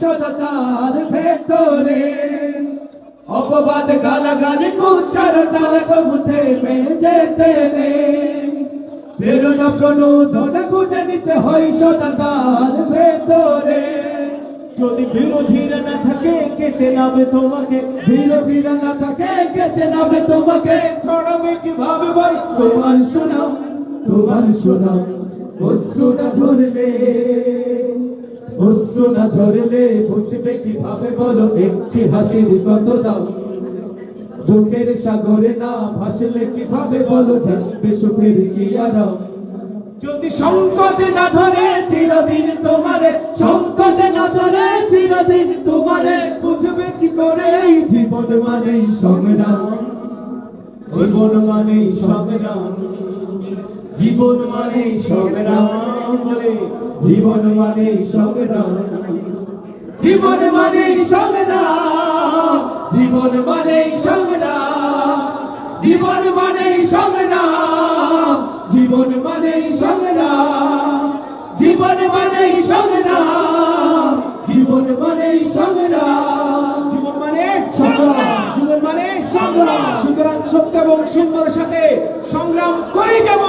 সততার ভেতরে অপবাদ, গালাগালি, কুচ্ছার চাল কবুথে মে যেতে নে প্রেরণা প্রণোদন খুঁজে নিতে হয় সততার ভেতরে। যদি বিরোধীরা না থাকে কেচে নামে তোমাকে? বিরোধীরা না থাকে কেচে নামে তোমাকে? ছড়াবে কীভাবে বল? তোমার সুনাম তোমার সুনাম, অশ্রুটা ঝরলে অশ্রু না ঝরলে বুঝবে কীভাবে বলো? একটি হাসির কত দাম দুঃখের সাগরে না ভাসলে কীভাবে বলো জানবে সুখের কি আরাম যদি সংকটে না ধরে চিরদিন তোমারে সংকটে না ধরে চিরদিন তোমারে, বুঝবে কি করে এই জীবন মানেই সংগ্রাম? জীবন মানেই সংগ্রাম। জীবন মানেই সংগ্রাম। বলে জীবন মানে সংগ্রাম জীবন মানেই সংগ্রাম জীবন মানেই সংগ্রাম জীবন মানেই সংগ্রাম জীবন মানেই সংগ্রাম জীবন মানেই সংগ্রাম জীবন মানেই সংগ্রাম জীবন মানে সংগ্রাম জীবন মানে সংগ্রাম সুতরাং সত্য এবং সুন্দর সাথে সংগ্রাম করে যাব।